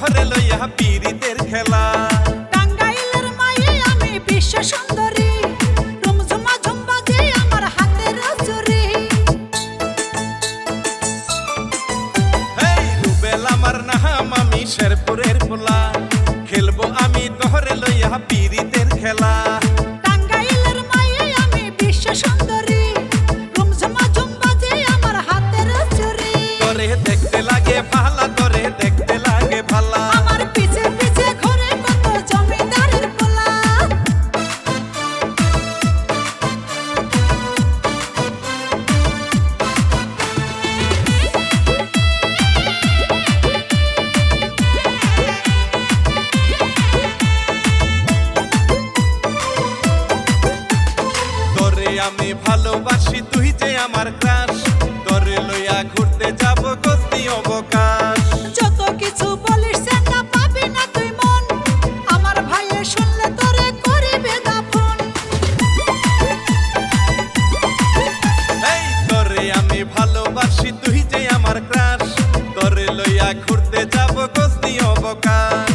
লইয়া পীরিতের খেলা। টাঙ্গাইলের মায়ে আমি বিশ্ব সুন্দরী। রুমঝুমা ঝুম্বা যে আমার হাতের চুরি। হেই রুবেল আমার নাম আমি শেরপুরের পোলা। খেলব আমি দহরে লইয়া পীরিতের তুই যে আমার ক্রাশ। তোরে লইয়া ঘুরতে যাব গতি অবকাশ। যত কিছু বলিস সেটা পাবি না তুই মন। আমার ভাইয়ে শুনলে তোরে করিবে দাফন। এই তোরে আমি ভালোবাসি তুই যে আমার ক্রাশ। তোরে লইয়া ঘুরতে যাব গতি অবকাশ।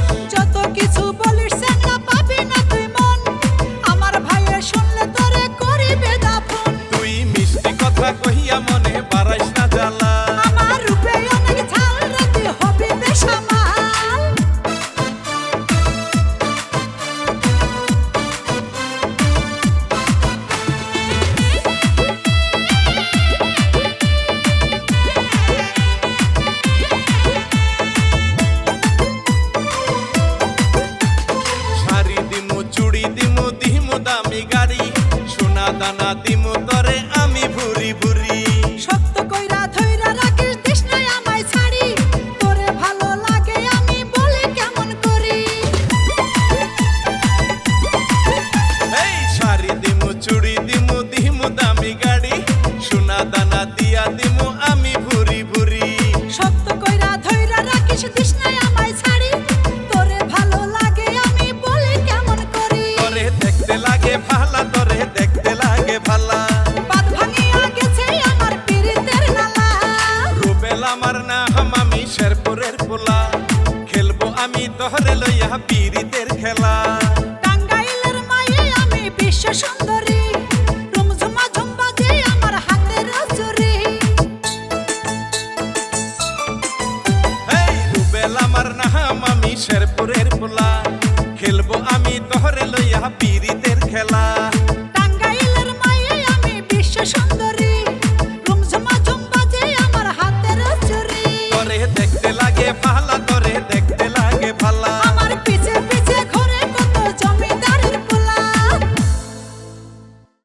দানা দিমু আমার নাম আমি শেরপুরের পোলা। খেলব আমি তহরে লইয়া পীরিতের খেলা। টাঙ্গাইলের মায়ে আমি বিশ্ব সুন্দরী। আমার নাম আমি শেরপুরের